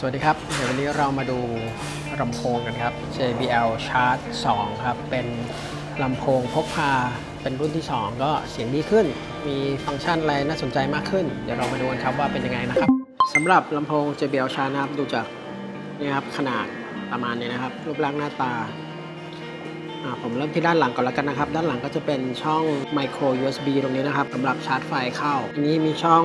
สวัสดีครับ เดี๋ยววันนี้เรามาดูลำโพงกันครับ JBL Charge 2 ครับ เป็นลำโพงพกพา เป็นรุ่นที่ 2 ก็เสียงดีขึ้น มีฟังก์ชันอะไรน่าสนใจมากขึ้น เดี๋ยวเรามาดูกันครับว่าเป็นยังไงนะครับ สำหรับลำโพง JBL Charge นะครับ ดูจากนี่ครับขนาดประมาณนี้นะครับ รูปร่างหน้าตาอ่า ผมเริ่มที่ด้านหลังก่อนแล้วกันนะครับ ด้านหลังก็จะเป็นช่อง micro USB ตรงนี้นะครับสำหรับชาร์จไฟเข้า อันนี้มีช่อง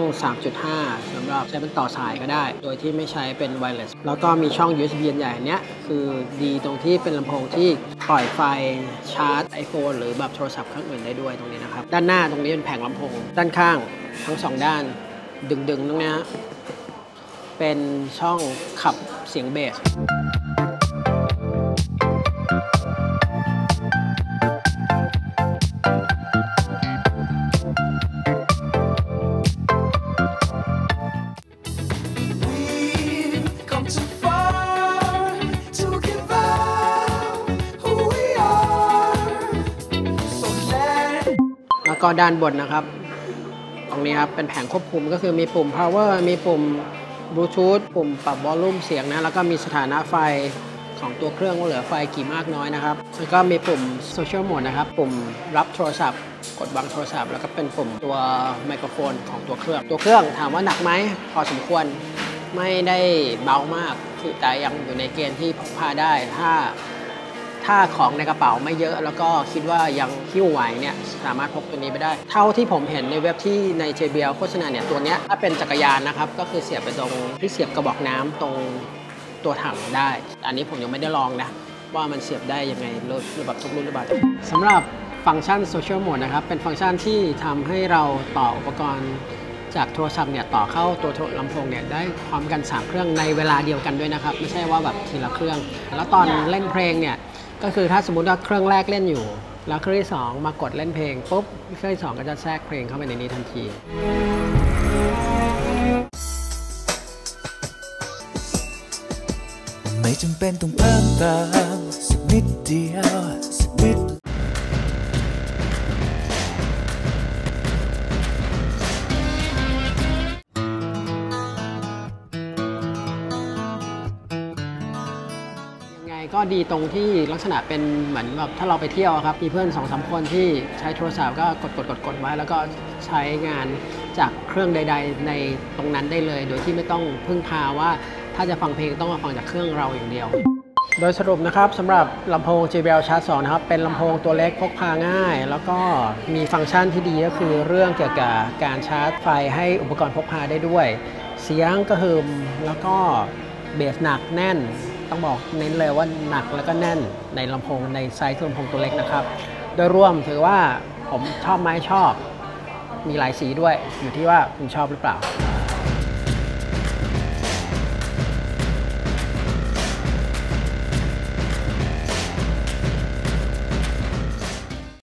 3.5สำหรับใช้เป็นต่อสายก็ได้ โดยที่ไม่ใช้เป็น wireless แล้วก็มีช่อง USB อันใหญ่เนี้ยคือดีตรงที่เป็นลำโพงที่ปล่อยไฟชาร์จ iPhone หรือแบบโทรศัพท์เครื่องอื่นได้ด้วยตรงนี้นะครับ ด้านหน้าตรงนี้เป็นแผงลำโพง ด้านข้างทั้งสองด้าน ดึงๆตรงเนี้ยเป็นช่องขับเสียงเบส ก็ด้านบนนะครับ ตรงนี้ครับเป็นแผงควบคุมก็คือมีปุ่ม power มีปุ่ม bluetooth ปุ่มปรับ volume เสียงนะ แล้วก็มีสถานะไฟของตัวเครื่องว่าเหลือไฟกี่มากน้อยนะครับ แล้วก็มีปุ่ม social mode นะครับ ปุ่มรับโทรศัพท์ กดวางโทรศัพท์ แล้วก็เป็นปุ่มตัวไมโครโฟนของตัวเครื่อง ตัวเครื่องถามว่าหนักไหมพอสมควร ไม่ได้เบามาก คือแต่ยังอยู่ในเกณฑ์ที่พกพาได้ ถ้า ถ้าของในกระเป๋าไม่เยอะ แล้วก็คิดว่ายังหิ้วไหวเนี่ยสามารถพกตัวนี้ไปได้ เท่าที่ผมเห็นในเว็บที่ใน JBL โฆษณาเนี่ยตัวเนี้ยถ้าเป็นจักรยานนะครับก็คือเสียบไปตรงที่เสียบกระบอกน้ำตรงตัวถังได้ อันนี้ผมยังไม่ได้ลองนะว่ามันเสียบได้ยังไงรถหรือแบบทุกรุ่นหรือเปล่าสำหรับฟังก์ชัน Social Mode นะครับเป็นฟังก์ชันที่ทำให้เราต่ออุปกรณ์จากโทรศัพท์เนี่ยต่อเข้าตัวโทรลำโพงเนี่ยได้พร้อมกัน 3 เครื่องในเวลาเดียวกันด้วยนะครับ ไม่ใช่ว่าแบบทีละเครื่อง แล้วตอนเล่นเพลงเนี่ย ก็คือถ้าสมมติว่าเครื่องแรกเล่นอยู่ แล้วเครื่องที่ 2 มากดเล่นเพลงปุ๊บเครื่องที่ 2 ก็จะแทรกเพลงเข้าไปในนี้ทันทีไม่จำเป็นต้องเพิ่มเติมสักนิดเดียว ก็ดีตรงที่ลักษณะเป็นเหมือนแบบถ้าเราไปเที่ยวครับ มีเพื่อน2อสคนที่ใช้โทรศัพท์ก็กดกดกดกดไว้ แล้วก็ใช้งานจากเครื่องใด ๆ ในตรงนั้นได้เลย โดยที่ไม่ต้องพึ่งพาว่าถ้าจะฟังเพลงต้องมาฟังจากเครื่องเราอย่างเดียว โดยสรุปนะครับสำหรับลำโพง JBL Charge 2นะครับ เป็นลำโพงตัวเล็กพกพาง่าย แล้วก็มีฟังก์ชันที่ดีก็คือเรื่องเกี่ยวกับการชาร์จไฟให้อุปกรณ์พกพาได้ด้วย เสียงกระหึ่มแล้วก็เบสหนักแน่น ต้องบอกเน้นเลยว่าหนักแล้วก็แน่นในลำโพงในไซส์ลำโพงตัวเล็กนะครับ โดยรวมถือว่าผมชอบไหมชอบ มีหลายสีด้วยอยู่ที่ว่าคุณชอบหรือเปล่า